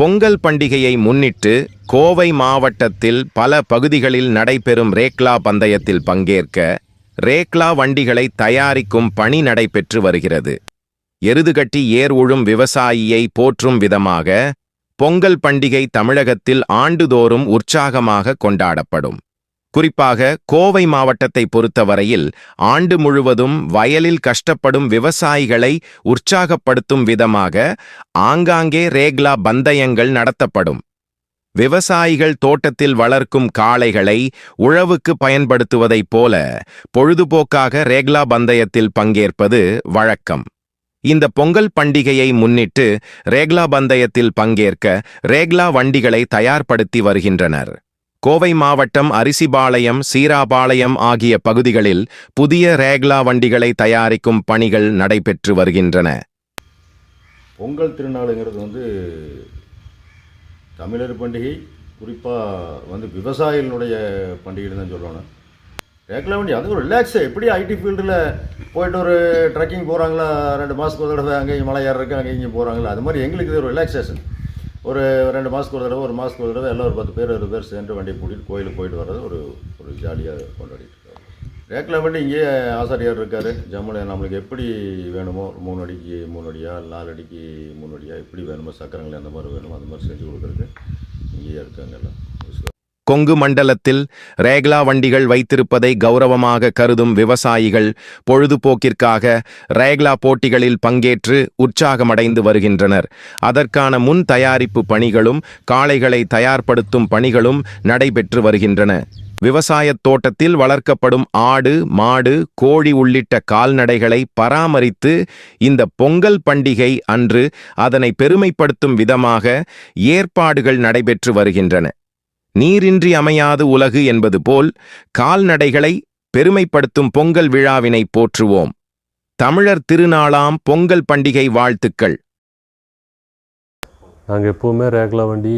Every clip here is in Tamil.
பொங்கல் பண்டிகையை முன்னிட்டு கோவை மாவட்டத்தில் பல பகுதிகளில் நடைபெறும் ரேக்லா பந்தயத்தில் பங்கேற்க ரேக்லா வண்டிகளை தயாரிக்கும் பணி நடைபெற்று வருகிறது. எருதுகட்டி ஏர் உழும் விவசாயியை போற்றும் விதமாக பொங்கல் பண்டிகை தமிழகத்தில் ஆண்டுதோறும் உற்சாகமாக கொண்டாடப்படும். குறிப்பாக கோவை மாவட்டத்தை பொறுத்தவரையில் ஆண்டு முழுவதும் வயலில் கஷ்டப்படும் விவசாயிகளை உற்சாகப்படுத்தும் விதமாக ஆங்காங்கே ரேக்லா பந்தயங்கள் நடத்தப்படும். விவசாயிகள் தோட்டத்தில் வளர்க்கும் காளைகளை உழவுக்கு பயன்படுத்துவதைப் போல பொழுதுபோக்காக ரேக்லா பந்தயத்தில் பங்கேற்பது வழக்கம். இந்த பொங்கல் பண்டிகையை முன்னிட்டு ரேக்லா பந்தயத்தில் பங்கேற்க ரேக்லா வண்டிகளை தயார்படுத்தி வருகின்றனர். கோவை மாவட்டம் அரிசிபாளையம் சீராபாளையம் ஆகிய பகுதிகளில் புதிய ரேக்லா வண்டிகளை தயாரிக்கும் பணிகள் நடைபெற்று வருகின்றன. பொங்கல் திருநாளுங்கிறது வந்து தமிழர் பண்டிகை குறிப்பாக வந்து விவசாயிகளுடைய பண்டிகைன்னு தான் சொல்லணும். ரேக்லா வண்டி அது ஒரு ரிலாக்ஸு எப்படி ஐடி ஃபீல்டில் போயிட்டு ஒரு ட்ரெக்கிங் போகிறாங்களா ரெண்டு மாதத்துக்கு ஒரு தடவை அங்கேயும் மலை ஏறக்கு அங்கேயும் இங்கே போகிறாங்களா அது மாதிரி எங்களுக்கு இது ஒரு ரிலாக்ஸேஷன் ஒரு ரெண்டு மாதத்துக்கு ஒரு தடவை ஒரு மாதத்துக்கு ஒரு தடவை எல்லாம் ஒரு பத்து பேர் இருபது பேர் சேர்ந்து வண்டியை கூட்டிகிட்டு கோயிலுக்கு போயிட்டு வர்றது ஒரு ஒரு ஜாலியாக கொண்டாடிட்டு இருக்காரு ரேக்கில் வண்டி இங்கேயே ஆசாரியார் இருக்கார் ஜம்முல நம்மளுக்கு எப்படி வேணுமோ மூணு அடிக்கு மூணு அடியா நாலு அடிக்கு மூணு அடியா எப்படி வேணுமோ சக்கரங்கள் அந்த மாதிரி வேணுமோ அந்த மாதிரி செஞ்சு கொடுக்குறதுக்கு இங்கேயே இருக்காங்க எல்லாம். கொங்கு மண்டலத்தில் ரேக்லா வண்டிகள் வைத்திருப்பதை கௌரவமாக கருதும் விவசாயிகள் பொழுதுபோக்கிற்காக ரேக்லா போட்டிகளில் பங்கேற்று உற்சாகமடைந்து வருகின்றனர். அதற்கான முன் தயாரிப்பு பணிகளும் காளைகளை தயார்படுத்தும் பணிகளும் நடைபெற்று வருகின்றன. விவசாயத் தோட்டத்தில் வளர்க்கப்படும் ஆடு மாடு கோழி உள்ளிட்ட கால்நடைகளை பராமரித்து இந்த பொங்கல் பண்டிகை அன்று அதனை பெருமைப்படுத்தும் விதமாக ஏற்பாடுகள் நடைபெற்று வருகின்றன. நீரின்றி அமையாது உலகு என்பது போல் கால்நடைகளை பெருமைப்படுத்தும் பொங்கல் விழாவினை போற்றுவோம். தமிழர் திருநாளாம் பொங்கல் பண்டிகை வாழ்த்துக்கள். நாங்கள் எப்போவுமே ரேக்லா வண்டி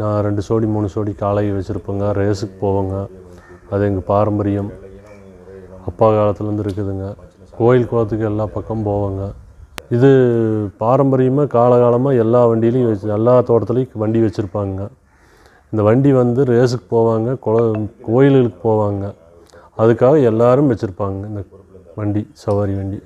நான் ரெண்டு சோடி மூணு சோடி காலை வச்சுருப்போங்க. ரேஸுக்கு போவோங்க. அது எங்கள் பாரம்பரியம். அப்பா காலத்துலேருந்து இருக்குதுங்க. கோயில் குளத்துக்கு எல்லா பக்கம் போவோங்க. இது பாரம்பரியமாக காலகாலமாக எல்லா வண்டியிலையும் வச்சு எல்லா தோட்டத்துலேயும் வண்டி வச்சுருப்பாங்க. இந்த வண்டி வந்து ரேஸுக்கு போவாங்க குள கோயில்களுக்கு போவாங்க. அதுக்காக எல்லோரும் வச்சுருப்பாங்க இந்த வண்டி சவாரி வண்டி.